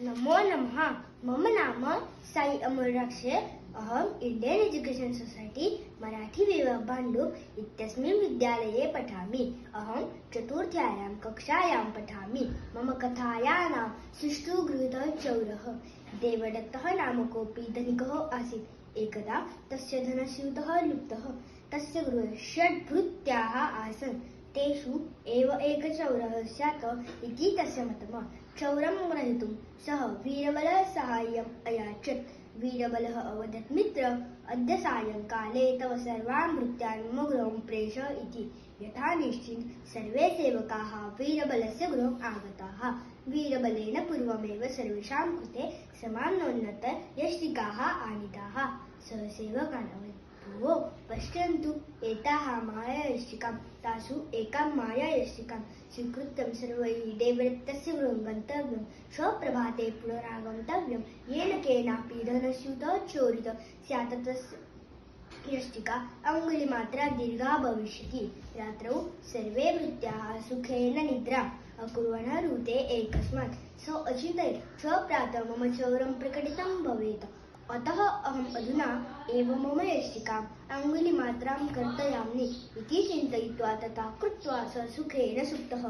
नमो नमः। मम नाम साई अमरराक्षे। अहम् इण्डियन् एजुकेशन् सोसैटी मराठी विभाग भाण्डुप् इत्यस्मिन् विद्यालये पठामि। अहं चतुर्थ्यायां कक्षायां पठामि। मम कथायाः नाम सुष्ठु गृहीतः चौरः देवदत्तः नाम कोऽपि धनिकः आसीत्। एकदा तस्य धनस्यूतः लुप्तः। तस्य गृहे षड् भृत्याः आसन्। तेषु एव एकचौरः स्यात् इति तस्य मतम् चौरं ग्रहीतुं सः वीरबलः साहाय्यम् अयाचत्। वीरबलः अवदत् मित्र अद्य सायङ्काले तव सर्वान् भृत्यान् मम गृहं प्रेष इति। यथा निश्चित् सर्वे सेवकाः वीरबलस्य गृहम् आगताः। वीरबलेन पूर्वमेव सर्वेषां कृते समानोन्नतयष्टिकाः आनीताः। सः सेवकान् अवदत् भो पश्यन्तु एताः मायायष्टिकां तासु एकां मायायष्टिकां स्वीकृत्य सर्वैः देवदत्तस्य गृहं गन्तव्यं, स्वप्रभाते पुनरागन्तव्यं। येन केनापि धनस्यूतः चोरितः स्यात् तस्य यष्टिका अङ्गुलिमात्रा दीर्घा भविष्यति। रात्रौ सर्वे भृत्याः सुखेन निद्राम् अकुर्वन् ऋते एकस्मात्। स अचिन्तयत् श्वप्रातः मम चौरं प्रकटितं भवेत्। अतः अहम् अधुना एव मम यष्टिकाम् अङ्गुलिमात्रां कर्तयामि इति चिन्तयित्वा तथा कृत्वा स सुखेन सुप्तः।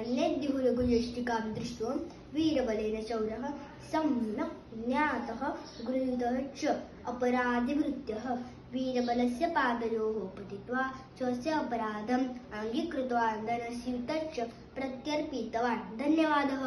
अन्यद्युहुलघुयष्टिकां दृष्ट्वा वीरबलेन चौरः सम्यक् ज्ञातः गृहीतः च अपराधिवृत्तः वीरबलस्य पादयोः पतित्वा स्वस्य अपराधम् अङ्गीकृत्वा धनस्यूतश्च प्रत्यर्पितवान्। धन्यवादः